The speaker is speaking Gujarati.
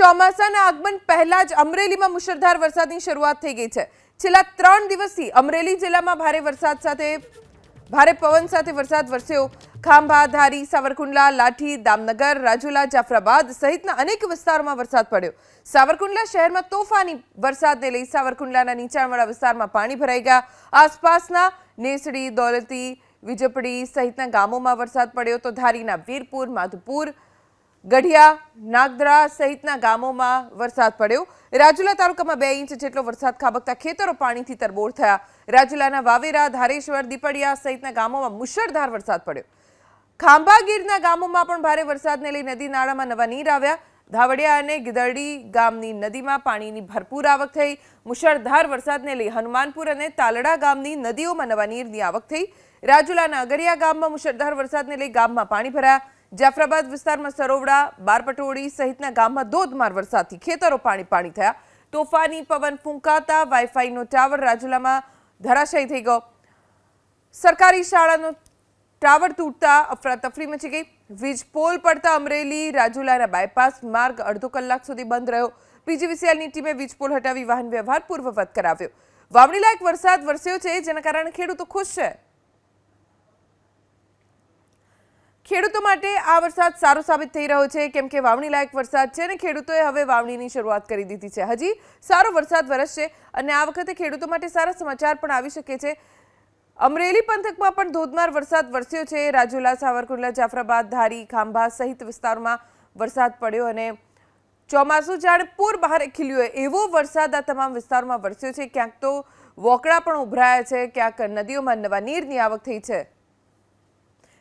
ચોમાસાના આગમન પહેલા જ અમરેલીમાં મુશળધાર વરસાદની શરૂઆત થઈ ગઈ છે. છેલ્લા ત્રણ દિવસથી અમરેલી જિલ્લામાં ભારે વરસાદ સાથે, ભારે પવન સાથે વરસાદ વરસ્યો. ખાંભા, ધારી, સાવરકુંડલા, લાઠી, દામનગર, રાજુલા, જાફરાબાદ સહિતના અનેક વિસ્તારોમાં વરસાદ પડ્યો. સાવરકુંડલા શહેરમાં તોફાની વરસાદને લઈ સાવરકુંડલાના નીચાણવાળા વિસ્તારમાં પાણી ભરાઈ ગયા. આસપાસના નેસડી, દોલતી, વિજપડી સહિતના ગામોમાં વરસાદ પડ્યો તો ધારીના વીરપુર, માધુપુર ગઢિયા, નાગદરા સહિતના ગામોમાં વરસાદ પડ્યો. રાજુલા તાલુકામાં બે ઇંચ જેટલો વરસાદ ખાબકતા ખેતરો પાણીથી તરબોળ થયા. રાજુલાના વાવેરા, ધારેશ્વર, દીપડિયા સહિતના ગામોમાં મુશળધાર વરસાદ પડ્યો. ખાંભાગીરના ગામોમાં પણ ભારે વરસાદને લઈ નદી નાળામાં નવા નીર આવ્યા. ધાવડિયા અને ગીદરડી ગામની નદીમાં પાણીની ભરપૂર આવક થઈ. મુશળધાર વરસાદને લઈ હનુમાનપુર અને તાલડા ગામની નદીઓમાં નવા નીરની આવક થઈ. રાજુલાના અગરિયા ગામમાં મુશળધાર વરસાદને લઈ ગામમાં પાણી ભરાયા. જાફરાબાદ વિસ્તારમાં સરોવડા, બારપટોળી સહિતના ગામમાં ધોધમાર વરસાદથી ખેતરો પાણી પાણી થયા. તોફાની પવન ફૂંકાતા વાઈફાઈનો ટાવર રાજુલામાં ધરાશાયી થઈ ગયો. સરકારી શાળાનો ટાવર તૂટતા અફરાતફરી મચી ગઈ. વીજ પોલ પડતા અમરેલી, રાજુલાના બાયપાસ માર્ગ અડધો કલાક સુધી બંધ રહ્યો. પીજીવીસીએલની ટીમે વીજ પોલ હટાવી વાહન વ્યવહાર પૂર્વવત કરાવ્યો. વાવણી લાયક વરસાદ વરસ્યો છે, જેના કારણે ખેડૂતો ખુશ છે. ખેડૂતો માટે આ વરસાદ સારો સાબિત થઈ રહ્યો છે. કેમ કે વાવણી લાયક વરસાદ છે અને ખેડૂતોએ હવે વાવણીની શરૂઆત કરી દીધી છે. હજી સારો વરસાદ વરસશે અને આ વખતે ખેડૂતો માટે સારા સમાચાર પણ આવી શકે છે. અમરેલી પંથકમાં પણ ધોધમાર વરસાદ વરસ્યો છે. રાજુલા, સાવરકુંડલા, જાફરાબાદ, ધારી, ખાંભા સહિત વિસ્તારોમાં વરસાદ પડ્યો અને ચોમાસું જાણે પૂર બહાર ખીલ્યું એવો વરસાદ આ તમામ વિસ્તારોમાં વરસ્યો છે. ક્યાંક તો વોકળા પણ ઉભરાયા છે, ક્યાંક નદીઓમાં નવા નીરની આવક થઈ છે.